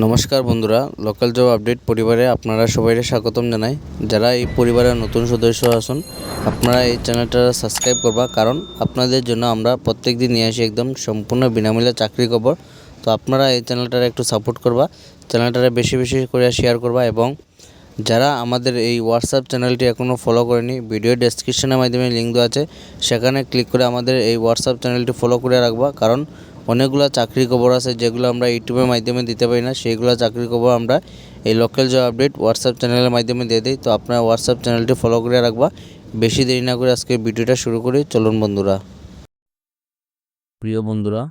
নমস্কার বন্ধুরা local job update পরিবারে আপনারা সবাই স্বাগতম জানাই। যারা এই পরিবারের নতুন সদস্য আসুন আপনারা এই চ্যানেলটা সাবস্ক্রাইব করবা, কারণ আপনাদের জন্য আমরা প্রত্যেক দিন নিয়ে আসি একদম সম্পূর্ণ বিনামূল্যে চাকরি খবর। তো আপনারা এই চ্যানেলটার একটু সাপোর্ট করবা চ্যানেলটারে বেশি বেশি করে শেয়ার করবা এবং যারা আমাদের এই হোয়াটসঅ্যাপ চ্যানেলটি এখনও ফলো করেনি ভিডিও ডেসক্রিপশনের মাধ্যমে লিঙ্ক দেওয়া আছে, সেখানে ক্লিক করে আমাদের এই হোয়াটসঅ্যাপ চ্যানেলটি ফলো করে রাখবা, কারণ অনেকগুলো চাকরি খবর আছে, যেগুলো আমরা ইউটিউবের মাধ্যমে দিতে পারি না। সেইগুলো চাকরি খবর আমরা এই লোকাল জব আপডেট হোয়াটসঅ্যাপ চ্যানেলের মাধ্যমে দিয়ে দিই। তো আপনারা হোয়াটসঅ্যাপ চ্যানেলটি ফলো করে রাখবা। বেশি দেরি না করে আজকে ভিডিওটা শুরু করি। চলুন বন্ধুরা। প্রিয় বন্ধুরা,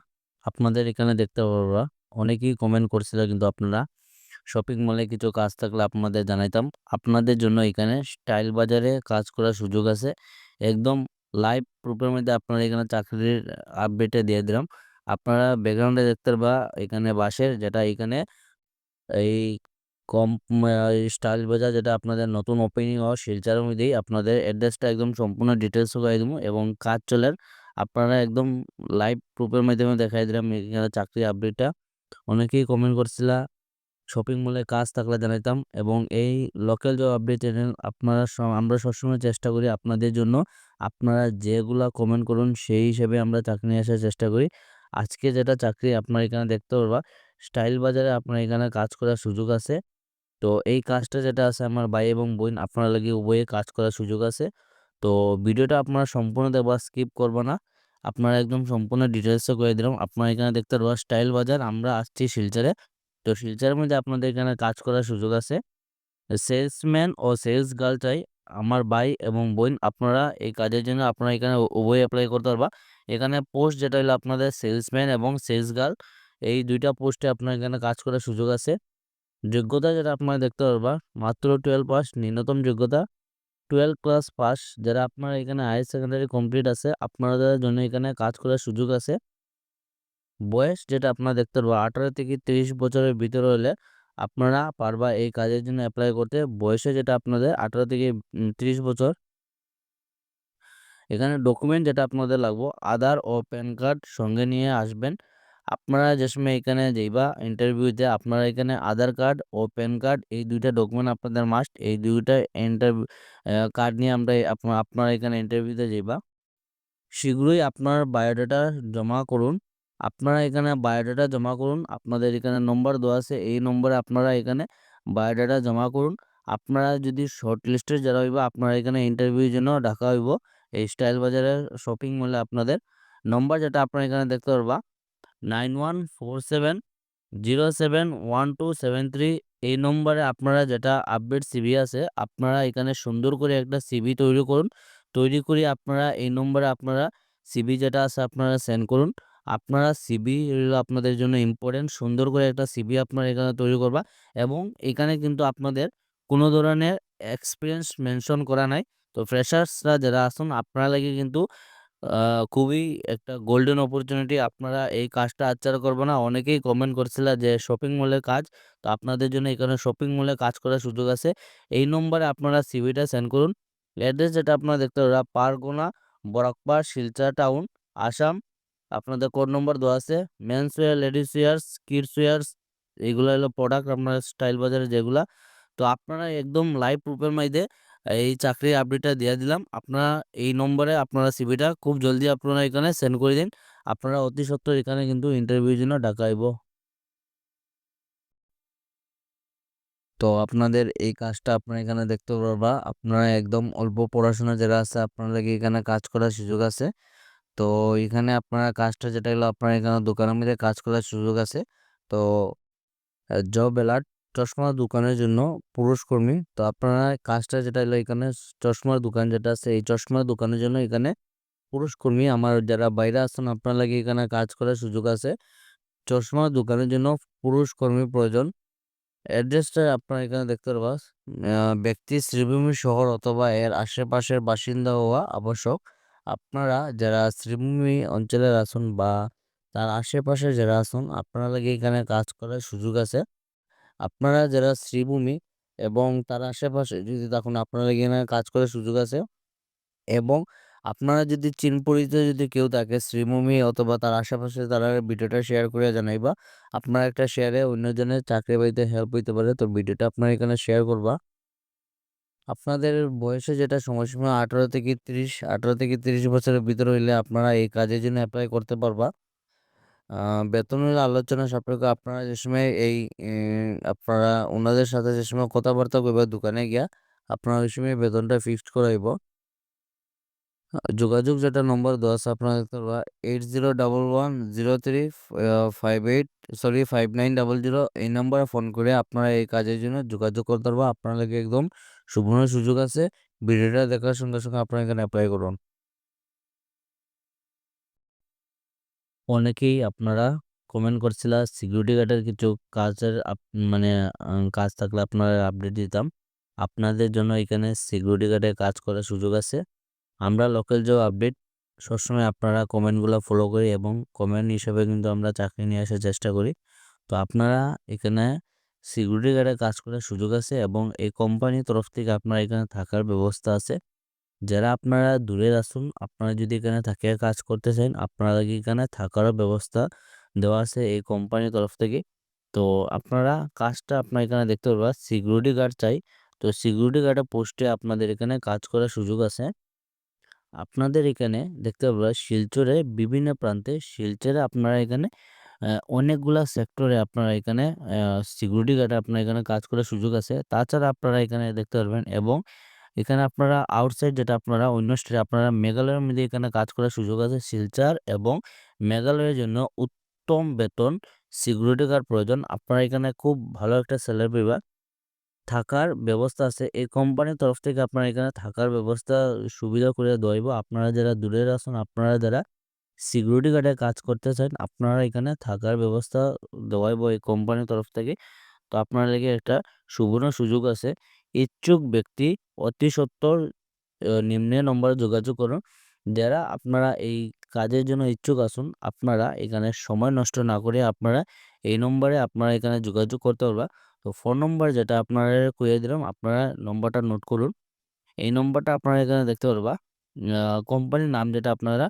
আপনাদের এখানে দেখতে পারবা, অনেকেই কমেন্ট করছিল কিন্তু আপনারা শপিং মলে কিছু কাজ থাকলে আপনাদের জানাইতাম। আপনাদের জন্য এখানে স্টাইল বাজারে কাজ করার সুযোগ আছে। একদম লাইভ প্রুফের মধ্যে আপনারা এখানে চাকরির আপডেটে দিয়ে দিলাম। আপনারা ব্যাকগ্রাউন্ডে দেখতে পারবা, এখানে বাসের যেটা এখানে এই কম স্টাইল বাজার যেটা আপনাদের নতুন ওপেনিং হওয়া শিলচারের মধ্যেই আপনাদের অ্যাড্রেসটা একদম সম্পূর্ণ ডিটেলস করে দেবো এবং কাজ চলের আপনারা একদম লাইভ প্রুফের মাধ্যমে দেখাই দিলাম এখানে চাকরি আপডেটটা অনেকেই কমেন্ট করছিলা শপিং মলে কাজ থাকলে জানাইতাম এবং এই লোকাল জব আপডেট চ্যানেল আপনারা আমরা সবসময় চেষ্টা করি আপনাদের জন্য, আপনারা যেগুলা কমেন্ট করুন সেই হিসেবে আমরা চাকরি নিয়ে আসার চেষ্টা করি। আজকে যেটা চাকরি আপনার এখানে দেখতে পারবা, স্টাইল বাজারে আপনার এখানে কাজ করার সুযোগ আছে। তো এই কাজটা যেটা আছে আমার ভাই এবং বোন আপনারা লাগে উভয়ে কাজ করার সুযোগ আছে। তো ভিডিওটা আপনারা সম্পূর্ণ দেখবা, স্কিপ করব না। আপনারা একদম সম্পূর্ণ ডিটেলসে করে দিলাম। আপনারা এখানে দেখতে পারবা, স্টাইল বাজার, আমরা আসছি শিলচরে। তো শিলচরের মধ্যে আপনাদের এখানে কাজ করার সুযোগ আছে। সেলসম্যান ও সেলস গার্ল চাই। আমার ভাই এবং বোন, আপনারা এই কাজের জন্য আপনারা এখানে উভয় অ্যাপ্লাই করতে পারবা। এখানে পোস্ট যেটা হলো আপনাদের সেলসম্যান এবং সেলস গার্ল এই দুইটা পোস্টে আপনার এখানে কাজ করার সুযোগ আছে। যোগ্যতা যেটা আপনারা দেখতে পারবা, মাত্র টুয়েলভ পাস, ন্যূনতম যোগ্যতা টুয়েলভ ক্লাস পাস, যারা আপনার এখানে হায়ার সেকেন্ডারি কমপ্লিট আছে, আপনাদের জন্য এখানে কাজ করার সুযোগ আছে। বয়স যেটা আপনারা দেখতে পারবা, আঠারো থেকে তিরিশ বছরের ভিতরে হলে আপনারা পারবা এই কাজের জন্য অ্যাপ্লাই করতে। বয়সে যেটা আপনাদের আঠারো থেকে তিরিশ বছর এখানে ডকুমেন্ট যেটা আপনাদের লাগবো, আধার ও প্যান কার্ড সঙ্গে নিয়ে আসবেন। আপনারা যে সময় এখানে যাইবা ইন্টারভিউতে আপনারা এখানে আধার কার্ড ও প্যান কার্ড এই দুইটা ডকুমেন্ট আপনাদের মাস্ট এই দুইটা ইন্টারভিউ কার্ড নিয়ে আমরা আপনারা এখানে ইন্টারভিউতে যাইবা। শীঘ্রই আপনার বায়োডাটা জমা করুন। আপনারা এখানে বায়োডাটা জমা করুন। আপনাদের এখানে নম্বর দেওয়া আছে, এই নম্বরে আপনারা এখানে বায়োডাটা জমা করুন। আপনারা যদি শর্ট লিস্টের যারা হইব, আপনারা এখানে ইন্টারভিউর জন্য ডাকা হইব। এই স্টাইল বাজারের শপিং মলে আপনাদের নম্বর যেটা আপনারা এখানে দেখতে পারবা, nine one four seven zero seven one two seven three. এই নম্বরে আপনারা যেটা আপডেট সিবি আছে, আপনারা এখানে সুন্দর করে একটা সিবি তৈরি করুন। তৈরি করে আপনারা এই নম্বরে আপনারা সিবি যেটা আছে আপনারা সেন্ড করুন। আপনারা সিবি আপনাদের জন্য ইম্পর্টেন্ট সুন্দর করে একটা সিবি আপনারা এখানে তৈরি করবা এবং এখানে কিন্তু আপনাদের কোনো ধরনের এক্সপিরিয়েন্স মেনশন করা নাই। তো ফ্রেশার্সরা যারা আসুন আপনারা লাগে কিন্তু খুবই একটা গোল্ডেন অপরচুনিটি আপনারা এই কাজটা আচ্ছার করব না। অনেকেই কমেন্ট করছিল যে শপিং মলের কাজ? তো আপনাদের জন্য এখানে শপিং মলে কাজ করার সুযোগ আছে। এই নম্বরে আপনারা সিভিটা সেন্ড করুন। অ্যাড্রেস যেটা আপনারা দেখতে পারা পারগোনা, বরাকপাড় শিলচা টাউন আসাম। আপনাদের কোড নম্বর দেওয়া আছে men's wear ladies wears kids wears এইগুলো হলো প্রোডাক্ট আপনার স্টাইল বাজারে যেগুলা। তো আপনারা একদম লাইভ প্রুফের মধ্যে এই চাকরির আপডেটটা দিয়ে দিলাম। আপনারা এই নম্বরে আপনারা সিভিটা খুব জলদি আপনারা এখানে সেন্ড করে দিন। আপনারা অতি সত্বর এখানে কিন্তু ইন্টারভিউর জন্য ডাকাইব তো আপনাদের এই কাজটা আপনারা এখানে দেখতে পারবা। আপনারা একদম অল্প পড়াশোনা যারা আছে আপনারা লাগে এখানে কাজ করার সুযোগ আছে। তো এখানে আপনারা কাজটা যেটা হলো, আপনারা এখানে দোকানের মধ্যে কাজ করার সুযোগ আছে। তো জব অ্যালার্ট চশমার দোকানের জন্য পুরুষ কর্মী। তো আপনারা কাজটা যেটা হলো এখানে চশমার দোকান যেটা আছে, এই চশমার দোকানের জন্য এখানে পুরুষ কর্মী আমার যারা বাইরে আছেন আপনার লাগে এখানে কাজ করার সুযোগ আছে। চশমার দোকানের জন্য পুরুষ কর্মী প্রয়োজন। অ্যাড্রেসটা আপনারা এখানে দেখতে পারবা। ব্যক্তি শ্রীভূমি শহর অথবা এর আশেপাশের বাসিন্দা হওয়া আবশ্যক। আপনারা যারা শ্রীভূমি অঞ্চলের আছেন বা তার আশেপাশে যারা আসুন আপনারা লাগে এখানে কাজ করার সুযোগ আছে। আপনারা যারা শ্রীভূমি এবং তার আশেপাশে যদি তখন আপনারা এখানে কাজ করার সুযোগ আছে এবং আপনারা যদি চীন পরিচিত যদি কেউ থাকে শ্রীভূমি অথবা তার আশেপাশে তারা ভিডিওটা শেয়ার করে জানাইবা আপনারা একটা শেয়ারে অন্যজনের চাকরি বাড়িতে হেল্প হইতে পারে তো ভিডিওটা আপনারা এখানে শেয়ার করবা। আপনাদের বয়সে যেটা সময়সীমা আঠারো থেকে তিরিশ, আঠারো থেকে তিরিশ বছরের ভিতরে হইলে আপনারা এই কাজের জন্য অ্যাপ্লাই করতে পারবা। বেতনের আলোচনা সাপেক্ষে আপনারা যে সময় এই আপনারা ওনাদের সাথে যে সময় কথাবার্তা করবে দোকানে গিয়া, আপনারা ওই সময় বেতনটা ফিক্সড করাইব যোগাযোগ যেটা নম্বর দেওয়া আছে আপনারা eight zero double one zero three five eight sorry five nine double zero এই নাম্বারে ফোন করে আপনারা এই কাজের জন্য যোগাযোগ করতে পারবা। আপনার লাগে একদম সুবর্ণ সুযোগ আছে। ভিডিওটা দেখার সঙ্গে সঙ্গে আপনারা এখানে অ্যাপ্লাই করুন। অনেকেই আপনারা কমেন্ট করছিলা সিকিউরিটি গার্ডের কিছু কাজের মানে কাজ থাকলে আপনারা আপডেট দিতাম। আপনাদের জন্য এখানে সিকিউরিটি গার্ডের কাজ করার সুযোগ আছে। আমরা লোকাল জব আপডেট সবসময় আপনারা কমেন্টগুলো ফলো করি এবং কমেন্ট হিসেবে কিন্তু আমরা চাকরি নিয়ে আসার চেষ্টা করি। তো আপনারা এখানে সিকিউরিটি গার্ডে কাজ করার সুযোগ আছে এবং এই কোম্পানির তরফ থেকে আপনারা এখানে থাকার ব্যবস্থা আছে। যারা আপনারা দূরের আসুন, আপনারা যদি এখানে থাকে কাজ করতে চান, আপনারা এখানে থাকারও ব্যবস্থা দেওয়া আছে এই কোম্পানির তরফ থেকে? তো আপনারা কাজটা আপনার এখানে দেখতে পারবা সিকিউরিটি গার্ড চাই। তো সিকিউরিটি গার্ডের পোস্টে আপনাদের এখানে কাজ করার সুযোগ আছে। আপনাদের এখানে দেখতে পারবা শিলচরে বিভিন্ন প্রান্তে শিলচরে আপনারা এখানে অনেকগুলা সেক্টরে আপনারা এখানে সিকিউরিটি গার্ডে আপনার এখানে কাজ করার সুযোগ আছে। তাছাড়া আপনারা এখানে দেখতে পারবেন, এবং এখানে আপনারা আউটসাইড যেটা আপনারা অন্য স্টেটে আপনারা মেঘালয়ের মধ্যে এখানে কাজ করার সুযোগ আছে, শিলচার এবং মেঘালয়ের জন্য উত্তম বেতন সিকিউরিটি গার্ড প্রয়োজন। আপনারা এখানে খুব ভালো একটা স্যালারি পাইবা থাকার ব্যবস্থা আছে। এই কোম্পানির তরফ থেকে আপনারা এখানে থাকার ব্যবস্থা, সুবিধা করে দেওয়াইব আপনারা যারা দূরের আছেন, আপনারা যারা সিকিউরিটি গার্ডে কাজ করতে চান, আপনারা এখানে থাকার ব্যবস্থা দেওয়াইব এই কোম্পানির তরফ থেকে। তো আপনার লেগে একটা সুবর্ণ সুযোগ আছে। ইচ্ছুক ব্যক্তি অতি সত্বর নিম্নে নম্বরে যোগাযোগ করুন। যারা আপনারা এই কাজের জন্য ইচ্ছুক আসুন আপনারা এখানে সময় নষ্ট না করে আপনারা এই নম্বরে আপনারা এখানে যোগাযোগ করতে পারবা। তো ফোন নম্বর যেটা আপনারা কইয়ে দিলাম, আপনারা নম্বরটা নোট করুন। এই নম্বরটা আপনারা এখানে দেখতে পারবা। কোম্পানির নাম যেটা আপনারা,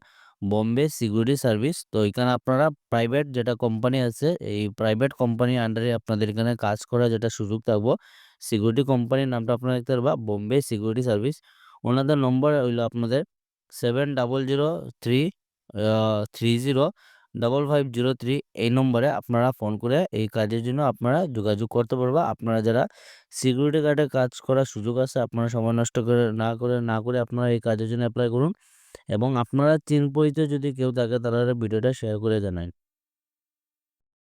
বম্বে সিকিউরিটি সার্ভিস। তো এখানে আপনারা প্রাইভেট যেটা কোম্পানি আছে, এই প্রাইভেট কোম্পানির আন্ডারে আপনাদের এখানে কাজ করার যেটা সুযোগ থাকব। সিকিউরিটি কোম্পানির নামটা আপনারা দেখতে পারবা বোম্বে সিকিউরিটি সার্ভিস ওনাদের নম্বর হইল আপনাদের seven double zero three three zero double five zero three এই নম্বরে আপনারা ফোন করে এই কাজের জন্য আপনারা যোগাযোগ করতে পারবা। আপনারা যারা সিকিউরিটি গার্ডে কাজ করার সুযোগ আছে, আপনারা সময় নষ্ট করে না করে না করে আপনারা এই কাজের জন্য অ্যাপ্লাই করুন। এবং আপনারা চীন পরিচয় যদি কেউ থাকে, তারা ভিডিওটা শেয়ার করে জানান